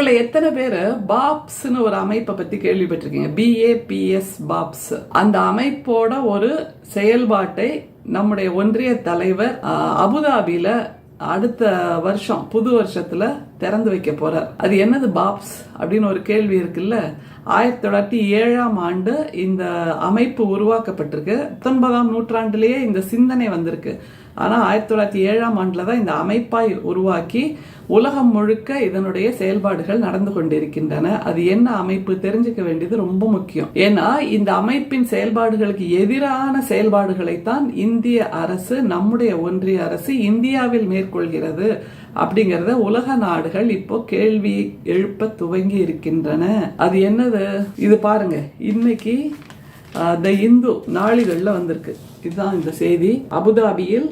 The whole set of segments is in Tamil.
உங்களை எத்தனை பேர் பாப்ஸ்னு ஒரு அமைப்பை பத்தி கேள்விப்பட்டிருக்கீங்க. பிஏபிஎஸ் பாப்ஸ். அந்த அமைப்போட ஒரு செயல்பாட்டை நம்முடைய ஒன்றிய தலைவர் அபுதாபியில் அடுத்த வருஷம் புது வருஷத்துல திறந்து வைக்க போறார். அது என்னது பாப்ஸ் அப்படின்னு ஒரு கேள்வி இருக்குல்ல. ஆயிரத்தி தொள்ளாயிரத்தி ஏழாம் ஆண்டு இந்த அமைப்பு உருவாக்கப்பட்டிருக்கு. பத்தொன்பதாம் நூற்றாண்டிலேயே இந்த சிந்தனை வந்திருக்கு. ஆனால் ஆயிரத்தி தொள்ளாயிரத்தி ஏழாம் ஆண்டில் தான் இந்த அமைப்பாய் உருவாக்கி உலகம் முழுக்க இதனுடைய செயல்பாடுகள் நடந்து கொண்டிருக்கின்றன. அது என்ன அமைப்பு தெரிஞ்சுக்க வேண்டியது ரொம்ப முக்கியம். ஏன்னா இந்த அமைப்பின் செயல்பாடுகளுக்கு எதிரான செயல்பாடுகளைத்தான் இந்திய அரசு நம்முடைய ஒன்றிய அரசு இந்தியாவில் மேற்கொள்கிறது அப்படிங்கறத உலக நாடுகள் இப்போ கேள்வி எழுப்ப துவங்கி இருக்கின்றன. அது என்னது? இது பாருங்க. இன்னைக்கு த இந்து நாளிதழில் வந்திருக்கு. இதுதான் இந்த செய்தி. அபுதாபியில்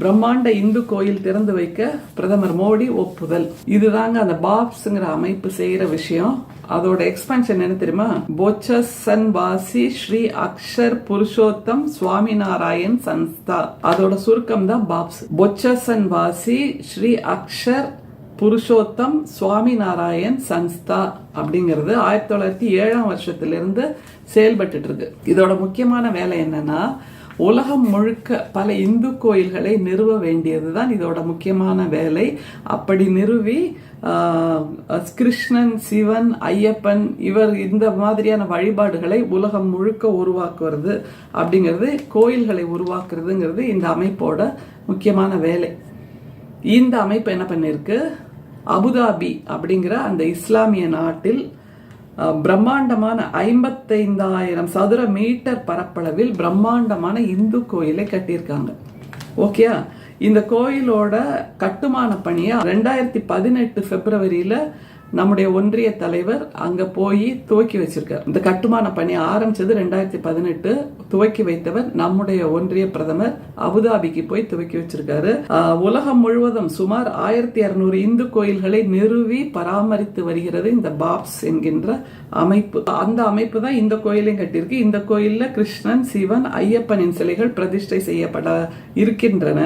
பிரம்மாண்ட இந்து கோயில் திறந்து வைக்க பிரதமர் மோடி ஒப்புதல். இதுதாங்க அந்த பாப்ஸ்ங்கிற அமைப்பு செய்யற விஷயம். அதோட எக்ஸ்பென்ஷன் என்ன தெரியுமா? போச்சசன் வாசி ஸ்ரீ அக்ஷர் புருஷோத்தம் சுவாமிநாராயண் சன்ஸ்தா. அதோட சுருக்கம் தான் பாப்ஸ். பொச்சசன் வாசி ஸ்ரீ அக்ஷர் புருஷோத்தம் சுவாமிநாராயண் சன்ஸ்தா அப்படிங்கிறது ஆயிரத்தி தொள்ளாயிரத்தி ஏழாம் வருஷத்திலிருந்து செயல்பட்டு இருக்கு. இதோட முக்கியமான வேலை என்னன்னா உலகம் முழுக்க பல இந்து கோயில்களை நிறுவ வேண்டியது தான் இதோட முக்கியமான வேலை. அப்படி நிறுவி கிருஷ்ணன் சிவன் ஐயப்பன் இவர் இந்த மாதிரியான வழிபாடுகளை உலகம் முழுக்க உருவாக்குறது அப்படிங்கிறது கோயில்களை உருவாக்குறதுங்கிறது இந்த அமைப்போட முக்கியமான வேலை. இந்த அமைப்பு என்ன பண்ணிருக்கு? அபுதாபி அப்படிங்கிற அந்த இஸ்லாமிய நாட்டில் பிரம்மாண்டமான ஐம்பத்தைந்தாயிரம் சதுர மீட்டர் பரப்பளவில் பிரம்மாண்டமான இந்து கோயிலை கட்டியிருக்காங்க. ஓகே? இந்த கோயிலோட கட்டுமான பணியை ரெண்டாயிரத்தி பதினெட்டு பிப்ரவரியில நம்முடைய ஒன்றிய தலைவர் அங்க போய் துவக்கி வச்சிருக்கார். இந்த கட்டுமான பணி ஆரம்பிச்சது ரெண்டாயிரத்தி பதினெட்டு. துவக்கி வைத்தவர் நம்முடைய ஒன்றிய பிரதமர். அபுதாபிக்கு போய் துவக்கி வச்சிருக்காரு. உலகம் முழுவதும் சுமார் ஆயிரத்தி இருநூறு இந்து கோயில்களை நிறுவி பராமரித்து வருகிறது இந்த பாப்ஸ் என்கின்ற அமைப்பு. அந்த அமைப்பு தான் இந்த கோயிலையும் கட்டியிருக்கு. இந்த கோயில்ல கிருஷ்ணன் சிவன் ஐயப்பனின் சிலைகள் பிரதிஷ்டை செய்யப்பட இருக்கின்றன.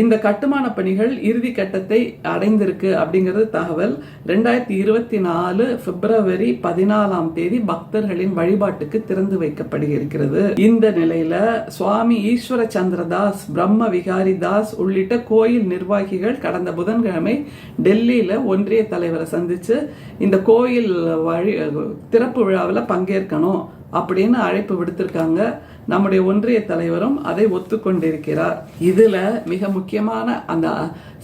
இந்த கட்டுமான பணிகள் இறுதி கட்டத்தை அடைந்திருக்கு அப்படிங்கிறது தகவல். ரெண்டாயிரத்தி இருபத்தி நாலு பிப்ரவரி பதினாலாம் தேதி பக்தர்களின் வழிபாட்டுக்கு திறந்து வைக்கப்படுகிறது. இந்த நிலையில சுவாமி ஈஸ்வர சந்திரதாஸ் பிரம்ம விகாரி தாஸ் உள்ளிட்ட கோயில் நிர்வாகிகள் கடந்த புதன்கிழமை டெல்லியில ஒன்றிய தலைவரை சந்திச்சு இந்த கோயில் வழி திறப்பு விழாவில் பங்கேற்கணும் அப்படின்னு அழைப்பு விடுத்திருக்காங்க நம்முடைய ஒன்றிய தலைவரும் அதை ஒத்துக்கொண்டிருக்கிறார். இதுல மிக முக்கியமான அந்த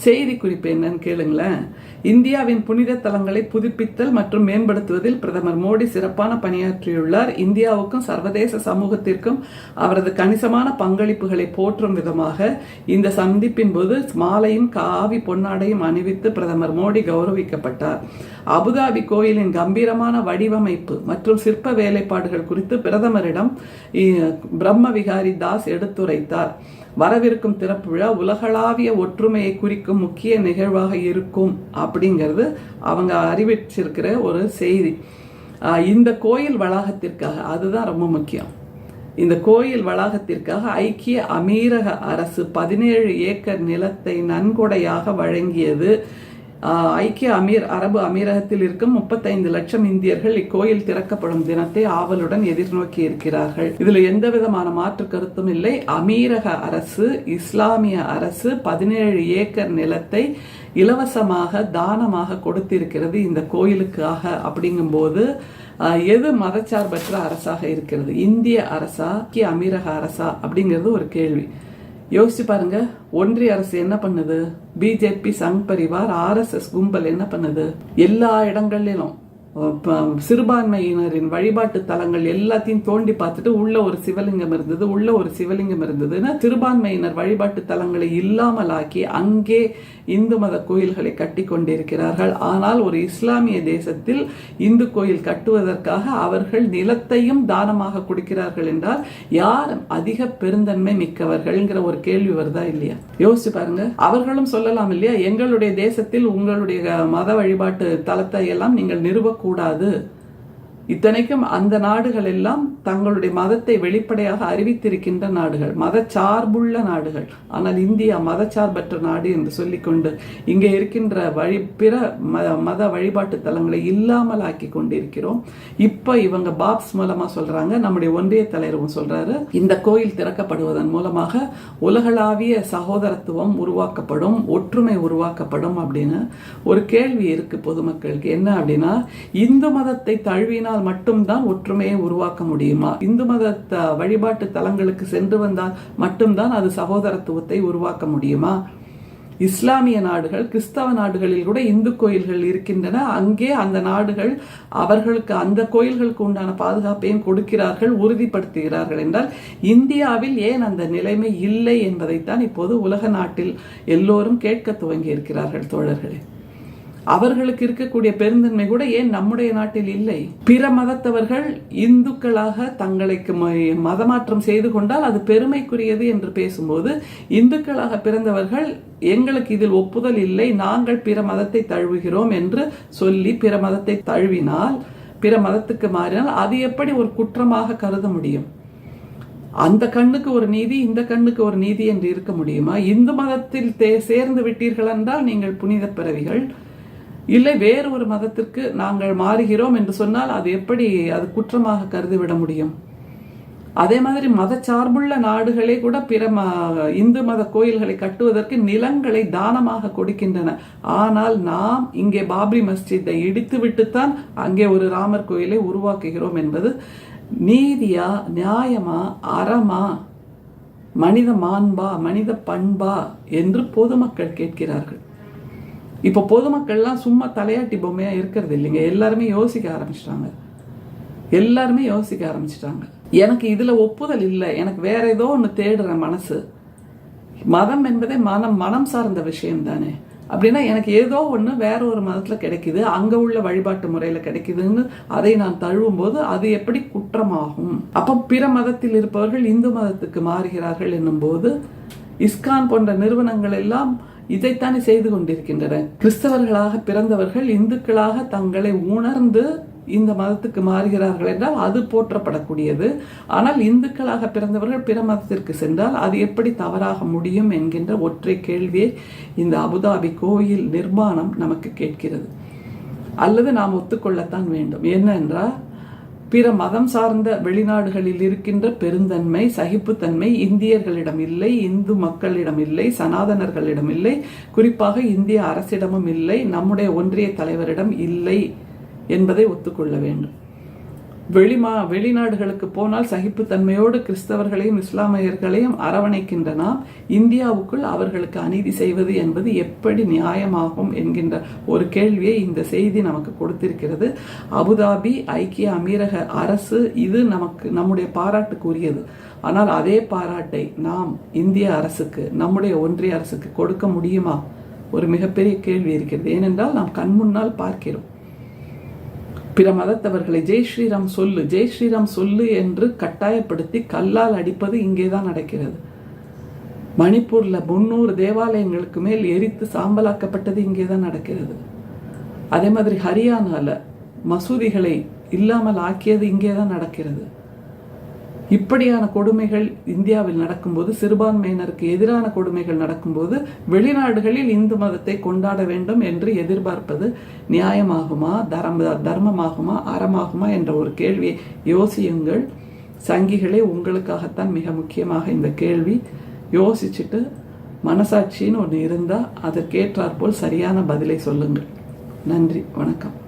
செய்தி குறிப்பு என்னன்னு கேளுங்களேன். இந்தியாவின் புனித தலங்களை புதுப்பித்தல் மற்றும் மேம்படுத்துவதில் பிரதமர் மோடி சிறப்பான பணியாற்றியுள்ளார். இந்தியாவுக்கும் சர்வதேச சமூகத்திற்கும் அவரது கணிசமான பங்களிப்புகளை போற்றும் விதமாக இந்த சந்திப்பின் போது மாலையும் காவி பொன்னாடையும் அணிவித்து பிரதமர் மோடி கௌரவிக்கப்பட்டார். அபுதாபி கோயிலின் கம்பீரமான வடிவமைப்பு மற்றும் சிற்ப வேலைப்பாடுகள் குறித்து குறித்து பிரதமரிடம் பிரம்ம விகாரி தாஸ் எடுத்துரைத்தார். வரவிருக்கும் திறப்பு விழா உலகளாவிய ஒற்றுமையை குறிக்கும் முக்கிய நிகழ்வாக இருக்கும் அப்படிங்கிறது அவங்க அறிவிச்சிருக்கிற ஒரு செய்தி. இந்த கோயில் வளாகத்திற்காக அதுதான் ரொம்ப முக்கியம். இந்த கோயில் வளாகத்திற்காக ஐக்கிய அமீரக அரசு பதினேழு ஏக்கர் நிலத்தை நன்கொடையாக வழங்கியது ஐக்கிய அமீர் அரபு அமீரகத்தில் இருக்கும் முப்பத்தைந்து லட்சம் இந்தியர்கள் இக்கோயில் திறக்கப்படும் தினத்தை ஆவலுடன் எதிர்நோக்கி இருக்கிறார்கள். இதுல எந்த விதமான மாற்று கருத்தும் இல்லை. அமீரக அரசு இஸ்லாமிய அரசு பதினேழு ஏக்கர் நிலத்தை இலவசமாக தானமாக கொடுத்திருக்கிறது இந்த கோயிலுக்காக அப்படிங்கும்போது ஆஹ், எது மதச்சார்பற்ற அரசாக இருக்கிறது? இந்திய அரசா கி அமீரக அரசா அப்படிங்கிறது ஒரு கேள்வி. யோசிச்சு பாருங்க. ஒன்றிய அரசு என்ன பண்ணுது? பிஜேபி சங் பரிவார் ஆர்எஸ்எஸ் கும்பல் என்ன பண்ணுது? எல்லா இடங்களிலும். சிறுபான்மையினரின் வழிபாட்டு தலங்கள் எல்லாத்தையும் தோண்டி பார்த்துட்டு உள்ள ஒரு சிவலிங்கம் இருந்தது உள்ள ஒரு சிவலிங்கம் இருந்ததுன்னா சிறுபான்மையினர் வழிபாட்டு தலங்களை இல்லாமலாக்கி அங்கே இந்து மத கோயில்களை கட்டி கொண்டிருக்கிறார்கள். ஆனால் ஒரு இஸ்லாமிய தேசத்தில் இந்து கோயில் கட்டுவதற்காக அவர்கள் நிலத்தையும் தானமாக கொடுக்கிறார்கள் என்றால் யார் அதிக பெருந்தன்மை மிக்கவர்கள்ங்கிற ஒரு கேள்வி வருதா இல்லையா? யோசிச்சு பாருங்க. அவர்களும் சொல்லலாம் இல்லையா? எங்களுடைய தேசத்தில் உங்களுடைய மத வழிபாட்டு தலத்தை எல்லாம் நீங்கள் கூடாது. இத்தனைக்கும் அந்த நாடுகள் எல்லாம் தங்களுடைய மதத்தை வெளிப்படையாக அறிவித்திருக்கின்ற நாடுகள் மதச்சார்புள்ள நாடுகள். ஆனால் இந்தியா மதச்சார்பற்ற நாடு என்று சொல்லிக்கொண்டு இங்கே இருக்கின்ற வழி பிற மத வழிபாட்டு தலங்களை இல்லாமல் ஆக்கி கொண்டிருக்கிறோம். இப்ப இவங்க பாப்ஸ் மூலமா சொல்றாங்க நம்முடைய ஒன்றிய தலைவரும் சொல்றாரு. இந்த கோயில் திறக்கப்படுவதன் மூலமாக உலகளாவிய சகோதரத்துவம் உருவாக்கப்படும் ஒற்றுமை உருவாக்கப்படும் அப்படின்னு ஒரு கேள்வி இருக்கு பொதுமக்களுக்கு. என்ன அப்படின்னா இந்து மதத்தை தழுவினால் மட்டும்தான் ஒற்றுமையை உருவாக்க முடியுமா? இந்து மத வழிபாட்டு தலங்களுக்கு சென்று வந்தால் மட்டும்தான் அது சகோதரத்துவத்தை உருவாக்க முடியுமா? இஸ்லாமிய நாடுகள் கிறிஸ்தவ நாடுகளில் கூட இந்து கோயில்கள் இருக்கின்றன. அங்கே அந்த நாடுகள் அவர்களுக்கு அந்த கோயில்களுக்கு உண்டான பாதுகாப்பையும் கொடுக்கிறார்கள் உறுதிப்படுத்துகிறார்கள் என்றால் இந்தியாவில் ஏன் அந்த நிலைமை இல்லை என்பதைத்தான் இப்போது உலக நாட்டில் எல்லோரும் கேட்க துவங்கி இருக்கிறார்கள் தோழர்களே. அவர்களுக்கு இருக்கக்கூடிய பெருந்தன்மை கூட ஏன் நம்முடைய நாட்டில் இல்லை? பிற மதத்தவர்கள் இந்துக்களாக தங்களுக்கு மதமாற்றம் செய்து கொண்டால் அது பெருமைக்குரியது என்று பேசும்போது இந்துக்களாக பிறந்தவர்கள் எங்களுக்கு இதில் ஒப்புதல் இல்லை நாங்கள் பிற மதத்தை தழுவுகிறோம் என்று சொல்லி பிற மதத்தை தழுவினால் பிற மதத்துக்கு மாறினால் அது எப்படி ஒரு குற்றமாக கருத முடியும்? அந்த கண்ணுக்கு ஒரு நீதி இந்த கண்ணுக்கு ஒரு நீதி என்று இருக்க முடியுமா? இந்து மதத்தில் சேர்ந்து விட்டீர்கள் என்றால் நீங்கள் புனித பிறவிகள் இல்லை வேறு ஒரு மதத்திற்கு நாங்கள் மாறுகிறோம் என்று சொன்னால் அது எப்படி அது குற்றமாக கருதிவிட முடியும்? அதே மாதிரி மதச்சார்புள்ள நாடுகளே கூட பிற இந்து மத கோயில்களை கட்டுவதற்கு நிலங்களை தானமாக கொடுக்கின்றன. ஆனால் நாம் இங்கே பாப்ரி மஸ்ஜித்தை இடித்து விட்டுத்தான் அங்கே ஒரு ராமர் கோயிலை உருவாக்குகிறோம் என்பது நீதியா நியாயமா அறமா மனித மாண்பா மனித பண்பா என்று பொதுமக்கள் கேட்கிறார்கள். இப்போ பொதுமக்கள்லாம் சும்மா தலையாட்டி பொம்மையாக இருக்கிறது இல்லைங்க. எல்லாருமே யோசிக்க ஆரம்பிச்சிட்டாங்க. எல்லாருமே யோசிக்க ஆரம்பிச்சிட்டாங்க. எனக்கு இதில் ஒப்புதல் இல்லை. எனக்கு வேற ஏதோ ஒன்று தேடுற மனசு. மதம் என்பதே மனம் மனம் சார்ந்த விஷயம் தானே. அப்படின்னா எனக்கு ஏதோ ஒன்று வேற ஒரு மதத்தில் கிடைக்குது. அங்கே உள்ள வழிபாட்டு முறையில் கிடைக்குதுன்னு அதை நான் தழுவும் போது அது எப்படி குற்றமாகும்? அப்போ பிற மதத்தில் இருப்பவர்கள் இந்து மதத்துக்கு மாறுகிறார்கள் என்னும் போது இஸ்கான் போன்ற நிறுவனங்கள் எல்லாம் இதைத்தானே செய்து கொண்டிருக்கின்றன. கிறிஸ்தவர்களாக பிறந்தவர்கள் இந்துக்களாக தங்களை உணர்ந்து இந்த மதத்துக்கு மாறுகிறார்கள் என்றால் அது போற்றப்படக்கூடியது. ஆனால் இந்துக்களாக பிறந்தவர்கள் பிற மதத்திற்கு சென்றால் அது எப்படி தவறாக முடியும் என்கின்ற ஒற்றை கேள்வியை இந்த அபுதாபி கோயில் நிர்மாணம் நமக்கு கேட்கிறது. அல்லது நாம் ஒத்துக்கொள்ளத்தான் வேண்டும். என்னென்றால் பிற மதம் சார்ந்த வெளிநாடுகளில் இருக்கின்ற பெருந்தன்மை சகிப்புத்தன்மை இந்தியர்களிடம் இல்லை இந்து மக்களிடம் இல்லை சனாதனர்களிடம் இல்லை குறிப்பாக இந்திய அரசிடமும் இல்லை நம்முடைய ஒன்றிய தலைவரிடம் இல்லை என்பதை ஒத்துக்கொள்ள வேண்டும். வெளிமா வெளிநாடுகளுக்கு போனால் சகிப்புத்தன்மையோடு கிறிஸ்தவர்களையும் இஸ்லாமியர்களையும் அரவணைக்கின்ற நாம் இந்தியாவுக்குள் அவர்களுக்கு அநீதி செய்வது என்பது எப்படி நியாயமாகும் என்கின்ற ஒரு கேள்வியை இந்த செய்தி நமக்கு கொடுத்திருக்கிறது. அபுதாபி ஐக்கிய அமீரக அரசு இது நமக்கு நம்முடைய பாராட்டுக்குரியது. ஆனால் அதே பாராட்டை நாம் இந்திய அரசுக்கு நம்முடைய ஒன்றிய அரசுக்கு கொடுக்க முடியுமா? ஒரு மிகப்பெரிய கேள்வி இருக்கிறது. ஏனென்றால் நாம் கண்முன்னால் பார்க்கிறோம். பிற மதத்தவர்களை ஜெய் ஸ்ரீராம் சொல்லு ஜெய் ஸ்ரீராம் சொல்லு என்று கட்டாயப்படுத்தி கல்லால் அடிப்பது இங்கே தான் நடக்கிறது. மணிப்பூரில் முன்னூறு தேவாலயங்களுக்கு மேல் எரித்து சாம்பலாக்கப்பட்டது இங்கே தான் நடக்கிறது. அதே மாதிரி ஹரியானாவில் மசூதிகளை இல்லாமல் ஆக்கியது இங்கே தான் நடக்கிறது. இப்படியான கொடுமைகள் இந்தியாவில் நடக்கும்போது சிறுபான்மையினருக்கு எதிரான கொடுமைகள் நடக்கும்போது வெளிநாடுகளில் இந்து மதத்தை கொண்டாட வேண்டும் என்று எதிர்பார்ப்பது நியாயமாகுமா தர்ம தர்மமாகுமா அறமாகுமா என்ற ஒரு கேள்வியை யோசியுங்கள். சங்கிகளே உங்களுக்காகத்தான் மிக முக்கியமாக இந்த கேள்வி. யோசிச்சுட்டு மனசாட்சின்னு ஒன்று இருந்தால் அதற்கேற்றாற்போல் சரியான பதிலை சொல்லுங்கள். நன்றி வணக்கம்.